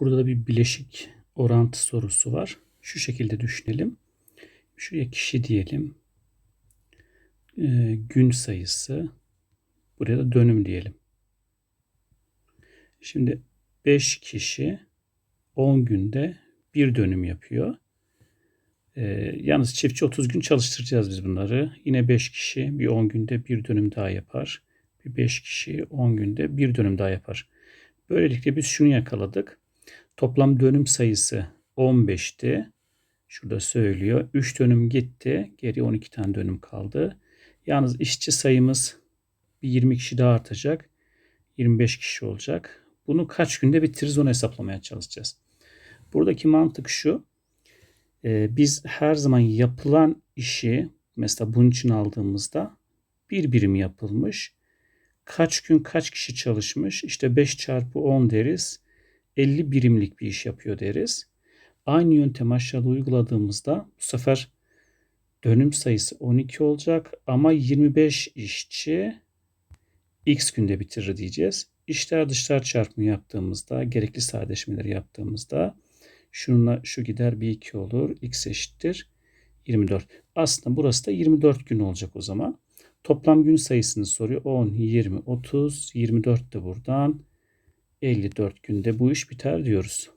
Burada da bir bileşik orantı sorusu var. Şu şekilde düşünelim. Şuraya kişi diyelim. Ee, gün sayısı. Buraya da dönüm diyelim. Şimdi 5 kişi 10 günde bir dönüm yapıyor. Ee, yalnız çiftçi 30 gün çalıştıracağız biz bunları. Yine 5 kişi bir 10 günde bir dönüm daha yapar. Bir 5 kişi 10 günde bir dönüm daha yapar. Böylelikle biz şunu yakaladık. Toplam dönüm sayısı 15'ti. Şurada söylüyor. 3 dönüm gitti. Geriye 12 tane dönüm kaldı. Yalnız işçi sayımız bir 20 kişi daha artacak. 25 kişi olacak. Bunu kaç günde bitiririz onu hesaplamaya çalışacağız. Buradaki mantık şu. Ee, biz her zaman yapılan işi mesela bunun için aldığımızda bir birim yapılmış. Kaç gün kaç kişi çalışmış? İşte 5 çarpı 10 deriz. 50 birimlik bir iş yapıyor deriz. Aynı yöntem aşağıda uyguladığımızda bu sefer dönüm sayısı 12 olacak ama 25 işçi x günde bitirir diyeceğiz. İşler dışlar çarpımı yaptığımızda, gerekli sadeleşmeleri yaptığımızda şununla şu gider bir 2 olur. x eşittir 24. Aslında burası da 24 gün olacak o zaman. Toplam gün sayısını soruyor. 10, 20, 30, 24 de buradan 54 günde bu iş biter diyoruz.